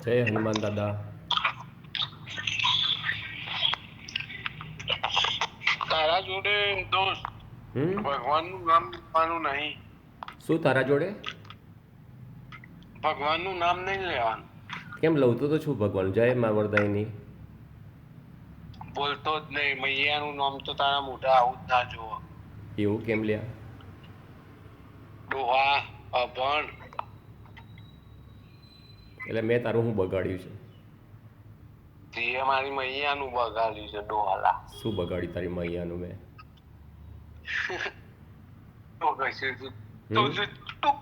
જય હનુમાન દાદા તારા જોડે દોસ્ત હમ ભગવાનનું નામ લેવાનું નહીં. શું તારા જોડે? ભગવાનનું નામ નહીં લેવાનું. કેમ લઉં તો છું ભગવાન? જય મા વરદાયની. બોલતો જ નહીં. મૈયાનું નામ તો તારા મોઢા આવું જ ના જોવો એવું કેમ લ્યા? ડોહા અભણ. એટલે મેં તારું હું બગાડ્યું છે? તે મારી મૈયાનું બગાડ્યું છે ડોહાલા. શું બગાડ્યું તારી મૈયાનું મેં? તો તું તું તું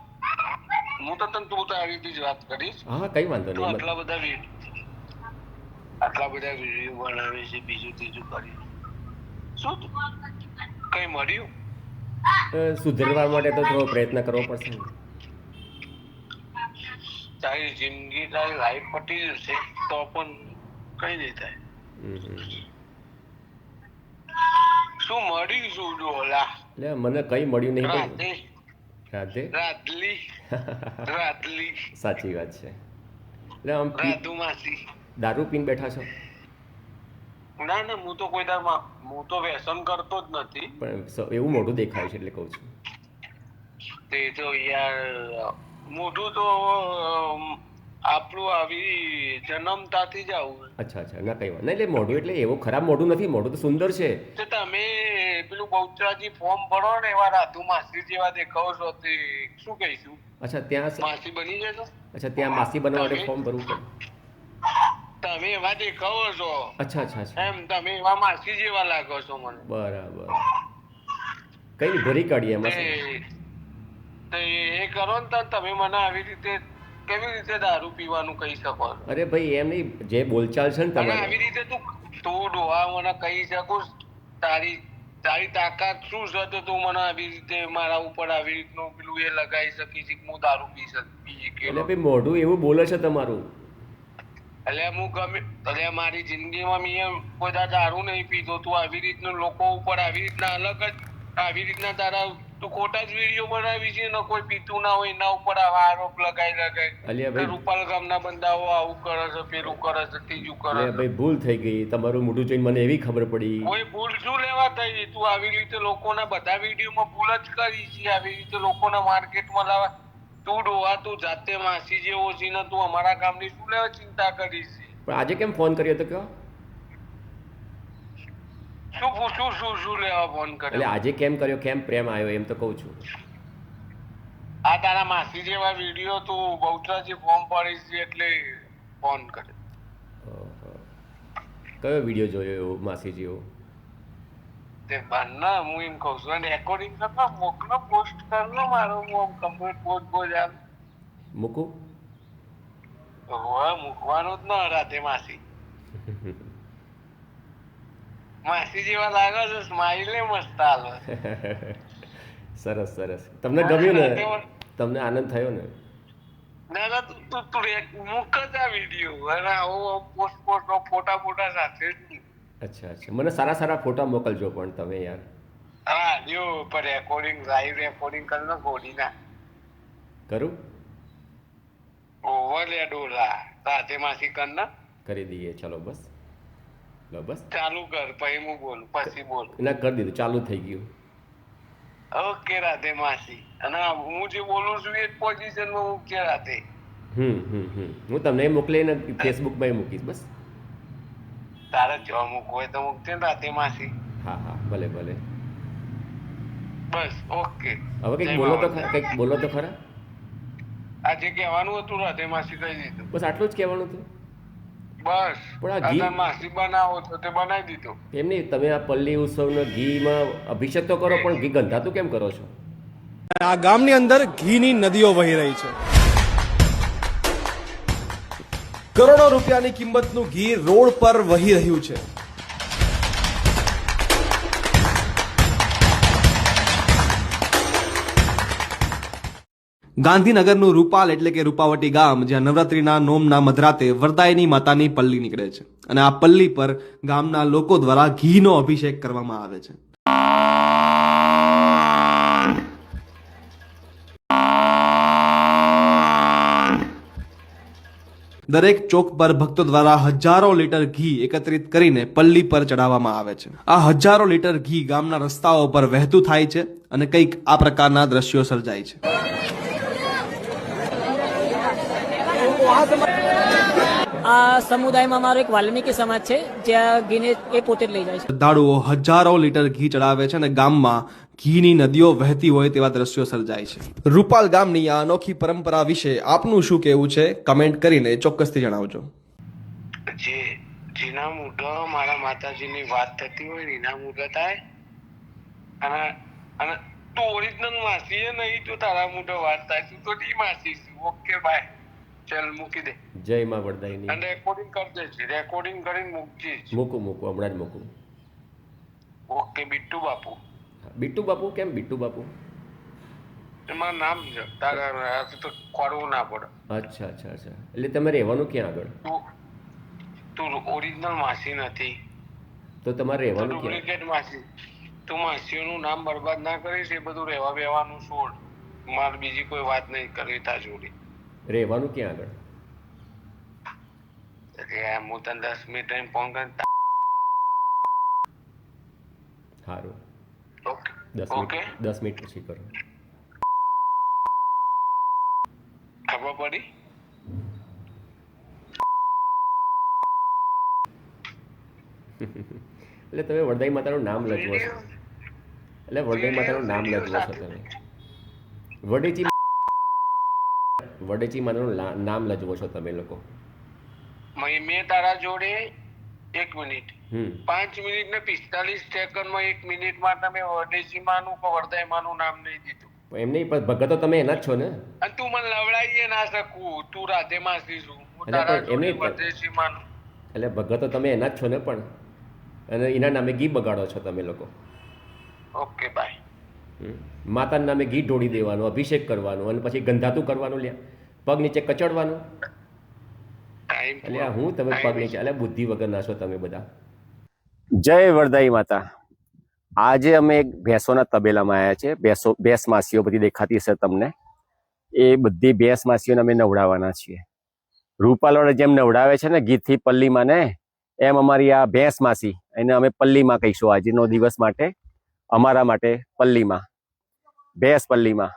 હું તો તને તું તારી રીતે જ વાત કરીશ હા કઈ વાંધો નહીં આટલા બધા આટલા બધા વીડિયો બનાવે છે બીજું ત્રીજું કરી. શું કઈ મળ્યું? સુધરવા માટે તો થોડો પ્રયત્ન કરવો પડશે તારી જિંદગી તારી લાઈફ પટી જશે તો પણ કઈ નહીં થાય. શું મળ્યું શું ડોલા લે મને કઈ મળ્યું નહીં રાધે. રાધે? રાધલી. રાધલી. સાચી વાત છે. લે આમ રાધુ માસી દારૂ પીન બેઠા છો? ના ના હું તો કોઈ દર હું તો વ્યસન કરતો જ નથી. પણ એવું મોઢું દેખાય છે એટલે કહું છું. તે તો યાર મોઢું તો આપણું આવી જન્મતાથી જ આવું અચ્છા અચ્છા. ના કઈ વાત નહીં. એટલે મોઢું એટલે એવો ખરાબ મોઢું નથી. મોઢું તો સુંદર છે. તો તમે પેલું બહુચરાજી ફોર્મ ભરો ને એવા રાધુ માસી જેવા દેખાવ છો તે શું કહીશું? અચ્છા ત્યાં માસી બની જશો? અચ્છા ત્યાં માસી બનવા માટે ફોર્મ ભરવું પડે. તમે એવા દેખાવો છો. અચ્છા અચ્છા એમ તમે એવા માસી જેવા લાગો છો મને. બરાબર. કઈ ભરી કાઢીએ એમાં તે એ કરો ને તમે મને આવી રીતે કેવી રીતે દારૂ પીવાનું કહી શકો? અરે ભાઈ એમ નહીં જે બોલચાલ છે ને અને આવી રીતે તું તું ડોહા મને કહી શકું તારી તારી તાકાત શું છે તો તું મને આવી રીતે મારા ઉપર આવી રીતનું પેલું એ લગાવી શકીશ કે હું દારૂ પી શકી એટલે ભાઈ મોઢું એવું બોલે છે તમારું. એટલે હું ગમે એટલે મારી જિંદગીમાં મેં કોઈ દારૂ નહીં પીતો તું આવી રીતનું લોકો ઉપર આવી રીતના અલગ જ આવી રીતના તારા તું ખોટા જ વીડિયો બનાવી છે ને કોઈ પીતું ના હોય એના ઉપર આવા આરોપ લગાઈ લગાય અલ્યા ભાઈ રૂપાલ ગામના બંદાઓ આવું કરે છે પેલું કરે છે ત્રીજું કરે છે. ભાઈ ભૂલ થઈ ગઈ તમારું મોઢું જોઈને મને એવી ખબર પડી. કોઈ ભૂલ શું લેવા થઈ તું આવી રીતે લોકોના બધા વિડીયોમાં ભૂલ જ કરી છે આવી રીતે લોકોના માર્કેટમાં લાવા. તું ડોવા તું જાતે માસી જેવો છે ને તું અમારા ગામની શું લેવા ચિંતા કરી છે? પણ આજે કેમ ફોન કર્યો તો કયો શું પૂછું શું શું લેવા ફોન એટલે આજે કેમ કર્યો કેમ પ્રેમ આવ્યો એમ તો કહું છું. આ તારા માસી જેવા વીડિયો તું બહુચરાજી ફોર્મ ભરીશ છે એટલે ફોન કર્યો. કયો વીડિયો જોયો એવો માસી જેવો? તે બારના હું એમ કહું છું અને રેકોર્ડિંગ કરતો મોકલો પોસ્ટ કરનો મારો હું કમ્પ્લીટ પોસ્ટ બોજ આમ. મૂકું? હવે મૂકવાનું જ ન રાતે માસી. માસી જેવા લાગે છે ને મસ્ત આલો. સરસ સરસ. તમને ગમ્યું ને? તમને આનંદ થયો ને? ના ના તું તું મૂક જ આ વીડિયો અને આવો પોસ્ટ પોસ્ટ ફોટા ફોટા સાથે અચ્છા અચ્છા. મને સારા સારા ફોટા મોકલજો પણ તમે યાર. હા જો પર રેકોર્ડિંગ લાઈવ રેકોર્ડિંગ કરનો ગોડી ના. કરું? ઓવર લે ડોલા. સાથે માસી કર ના કરી દઈએ. ચલો બસ. લો બસ. ચાલુ કર પછી હું બોલું પછી બોલ. ના કરી દીધું ચાલુ થઈ ગયું. ઓકે રાધે માસી. અને હું જે બોલું છું એ જ હું કે રાધે. હમ હમ હમ. હું તમને મોકલીને ફેસબુકમાં મૂકીશ બસ. તારે જો મૂકવું હોય તો મૂકજે ને રાધે માસી. હા હા ભલે ભલે. બસ ઓકે. હવે કંઈક બોલો તો. ખરા કંઈક બોલો તો ખરા. આ જે કહેવાનું હતું રાધે માસી કહી દીધું. બસ આટલું જ કહેવાનું હતું. બસ. પણ આ ઘી- માસી બનાવો તો તે બનાવી દીધો. એમ નહીં તમે આ પલ્લી ઉત્સવનો ઘીમાં અભિષેક તો કરો પણ ઘી ગંધાતું કેમ કરો છો? આ ગામની અંદર ઘીની નદીઓ વહી રહી છે. કરોડો રૂપિયાની કિંમતનું ઘી રોડ પર વહી રહ્યું છે. ગાંધીનગરનું રૂપાલ એટલે કે રૂપાવટી ગામ, જ્યાં નવરાત્રિના નોમના મધરાતે વરદાયની માતાની પલ્લી નીકળે છે અને આ પલ્લી પર ગામના લોકો દ્વારા ઘીનો અભિષેક કરવામાં આવે છે. દરેક ચોક પર ભક્તો દ્વારા હજારો લીટર ઘી એકત્રિત કરીને પલ્લી પર ચડાવવામાં આવે છે. આ હજારો લીટર ઘી ગામના રસ્તાઓ પર વહેતું થાય છે અને કંઈક આ પ્રકારના દ્રશ્યો સર્જાય છે. આ સમુદાયમાં મારો એક વાલ્મીકી સમાજ છે જ્યાં ઘીને એ પોતે જ લઈ જાય છે. શ્રદ્ધાળુઓ હજારો લીટર ઘી ચડાવે છે અને ગામમાં ઘીની નદીઓ વહેતી હોય તેવા દ્રશ્યો સર્જાય છે. રૂપાલ ગામની આ અનોખી પરંપરા વિશે આપનું શું કહેવું છે? કમેન્ટ કરીને ચોક્કસથી જણાવજો. જે જેના મુઢો મારા માતાજીની વાત થતી હોય ને એના મુઢો થાય અને અને તું ઓરિજિનલ માસી એ નહીં તો તારા મુઢો વાત થાય તું તો ડી માસી ઓકે બાય. ચાલ મૂકી દે. જય માં વરદાયની. અને રેકોર્ડિંગ કરી દે છે. રેકોર્ડિંગ કરીને મૂકજે. મૂકું મૂકું હમણાં જ મૂકું. ઓકે બિટ્ટુ બાપુ. બિટ્ટુ બાપુ કેમ? બિટ્ટુ બાપુ? એમાં નામ છે. તારા તો ખોરવું ના પડે. અચ્છા અચ્છા અચ્છા. એટલે તમે રહેવાનું ક્યાં આગળ? તું ઓરિજિનલ માસી નથી. તો તમારે રહેવાનું ક્યાં? ડુપ્લિકેટ માસી. તું માસીઓનું નામ બરબાદ ના કરીશ એ બધું રહેવા બેવાનું છોડ. મારે બીજી કોઈ વાત નહીં કરવી તા જોડી રહેવાનું ક્યાં આગળ? હું તને દસ મિનિટ રહીને ફોન કરી સારું ઓકે દસ મિનિટ દસ મિનિટ પછી કરો. ખબર પડી? એટલે તમે વરદાઈ માતાનું નામ લખવો છો. એટલે વરદાઈ માતાનું નામ લખવો છો તમે. વડેચી વડેચી માતાનું નામ લખવો છો તમે લોકો. મેં મેં તારા જોડે એક મિનિટ. પાંચ મિનિટ ને પિસ્તાલીસ સેકન્ડમાં એક મિનિટ મેં વડેજીમાનું કે વરદાયમાનું નામ નહીં દીધું. એમ નહીં પણ ભગત તો તમે એના જ છો ને. અને તું મને લવડાવીએ ના શકું. તું રાધે માસી છું. હું એટલે તારા જોડે નહીં. વરદેશીમાનું એટલે ભગત તો તમે એના જ છો ને પણ. અને એના નામે ઘી બગાડો છો તમે લોકો. Okay bye. માતાના નામે ઘી ઢોળી દેવાનું અભિષેક કરવાનું અને પછી ગંધાતું કરવાનું લ્યા. પગ નીચે કચડવાનું. એટલે હું તમે પગ એટલે બુદ્ધિ વગરના છો તમે બધા. જય વરદાઈ માતા. આજે અમે એક ભેંસોના તબેલામાં આવ્યા છે ભેંસો ભેંસ માસીઓ બધી દેખાતી હશે તમને. એ બધી ભેંસ માસીઓને અમે નવડાવવાના છીએ. રૂપાલોને જેમ નવડાવે છે ને ગીતથી પલ્લીમાં ને એમ અમારી આ ભેંસ માસી એને અમે પલ્લીમાં કહીશું આજનો દિવસ માટે અમારા માટે પલ્લીમાં. ભેંસ પલ્લીમાં.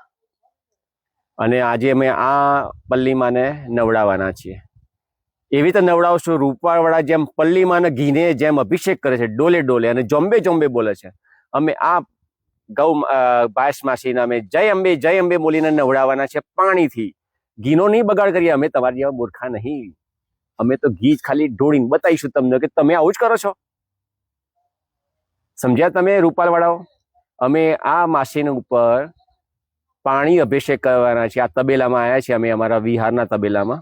અને આજે અમે આ પલ્લીમાંને નવડાવવાના છીએ. એવી રીતે નવડાવશો રૂપાળવાળા જેમ પલ્લીમાં ઘીને જેમ અભિષેક કરે છે, ડોલે ડોલે અને જોમ્બે જોમ્બે બોલે છે. અમે આ ગૌ ભાસ માસીને અમે જય અંબે જય અંબે બોલીને નવડાવવાના છે પાણીથી. ઘીનો નહીં બગાડ કરીએ, અમે તમારી જેવા મૂર્ખા નહીં. અમે તો ઘી જ ખાલી ઢોળીને બતાવીશું તમને કે તમે આવું જ કરો છો. સમજ્યા તમે, રૂપાલવાળાઓ? અમે આ માસીના ઉપર પાણી અભિષેક કરવાના છે આ તબેલામાં આવ્યા છીએ અમે અમારા વિહારના તબેલામાં.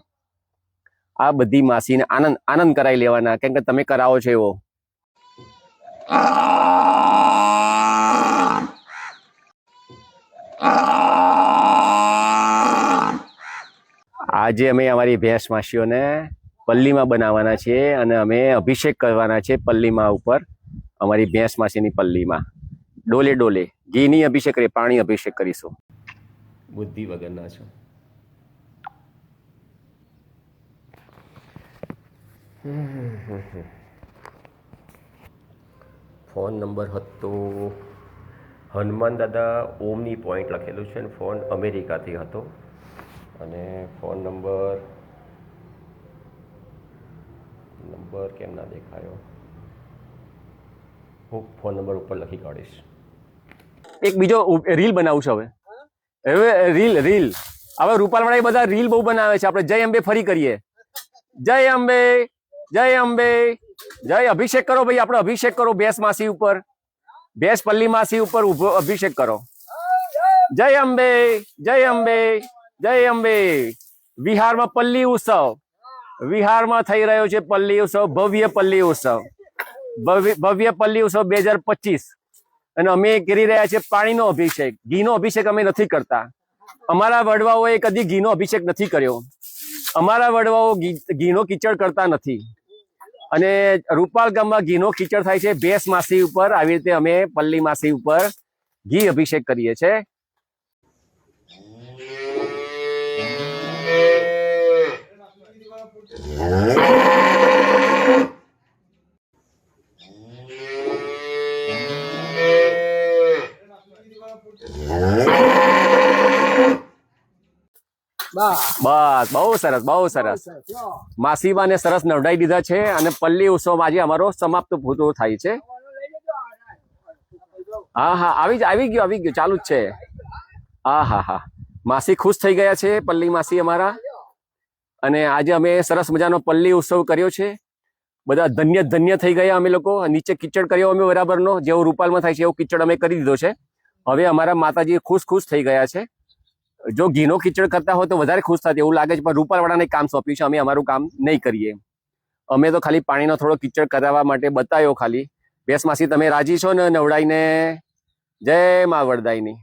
આ બધી માસીને આનંદ આનંદ કરાવી લેવાના. કેમ કે તમે કરાવો છો એવો. આજે અમે અમારી ભેંસ માસીઓને પલ્લીમાં બનાવવાના છીએ અને અમે અભિષેક કરવાના છે પલ્લીમાં ઉપર, અમારી ભેંસ માસીની પલ્લીમાં. ડોલે ડોલે, ઘીની અભિષેક રે પાણી અભિષેક કરીશું. બુદ્ધિ વગરના છો. ફોન નંબર હતો હનુમાન દાદા ઓમની પોઈન્ટ લખેલું છે અને ફોન અમેરિકાથી હતો. અને ફોન નંબર નંબર કેમ ના દેખાયો? હું ફોન નંબર ઉપર લખી કાઢીશ. એક બીજો રીલ બનાવું છું હવે. હવે રીલ રીલ. હવે રૂપાલવાળા બધા રીલ બહુ બનાવે છે. આપણે જય અંબે ફરી કરીએ. જય અંબે. જય અંબે. જય અભિષેક કરો ભાઈ, આપણે અભિષેક કરો બેસ માસી ઉપર. બેસ પલ્લી માસી ઉપર ઊભો, અભિષેક કરો. જય અંબે જય અંબે જય અંબે. વિહારમાં પલ્લી ઉત્સવ. વિહારમાં થઈ રહ્યો છે પલ્લી ઉત્સવ, ભવ્ય પલ્લી ઉત્સવ. ભવ્ય પલ્લી ઉત્સવ બે હજાર પચીસ. અને અમે કરી રહ્યા છીએ પાણીનો અભિષેક. ઘીનો અભિષેક અમે નથી કરતા. અમારા વડવાઓએ કદી ઘીનો અભિષેક નથી કર્યો. અમારા વડવાઓ ઘીનો કીચડ કરતા નથી. અને રૂપાલ ગામમાં ઘીનો કીચડ થાય છે. ભેંસ માસી ઉપર આવી રીતે અમે પલ્લી માસી ઉપર ઘી અભિષેક કરીએ છીએ. બસ. બહુ સરસ બહુ સરસ. માસીબાને સરસ નવડાઈ દીધા છે અને પલ્લી ઉત્સવ આજે અમારો સમાપ્ત પૂરો થાય છે. હા હા આવી જ- આવી ગયો આવી ગયો ચાલુ જ છે. હા હા હા. માસી ખુશ થઈ ગયા છે પલ્લી માસી અમારા. અને આજે અમે સરસ મજાનો પલ્લી ઉત્સવ કર્યો છે. બધા ધન્ય ધન્ય થઈ ગયા અમે લોકો. નીચે કિચડ કર્યો અમે બરાબરનો જેવો રૂપાલમાં થાય છે એવો કિચડ અમે કરી દીધો છે. હવે અમારા માતાજી ખુશ ખુશ થઈ ગયા છે. જો ઘીનો ખીચડ કરતા હોય તો વધારે ખુશ થાય એવું લાગે છે, પણ રૂપાલવાળાને કામ સોંપ્યું છે, અમે અમારું કામ નહીં કરીએ. અમે તો ખાલી પાણીનો થોડો કિચડ કરાવવા માટે બતાવ્યો ખાલી. માસી તમે રાજી છો ને નવડાઈને? જય મા વરદાયની.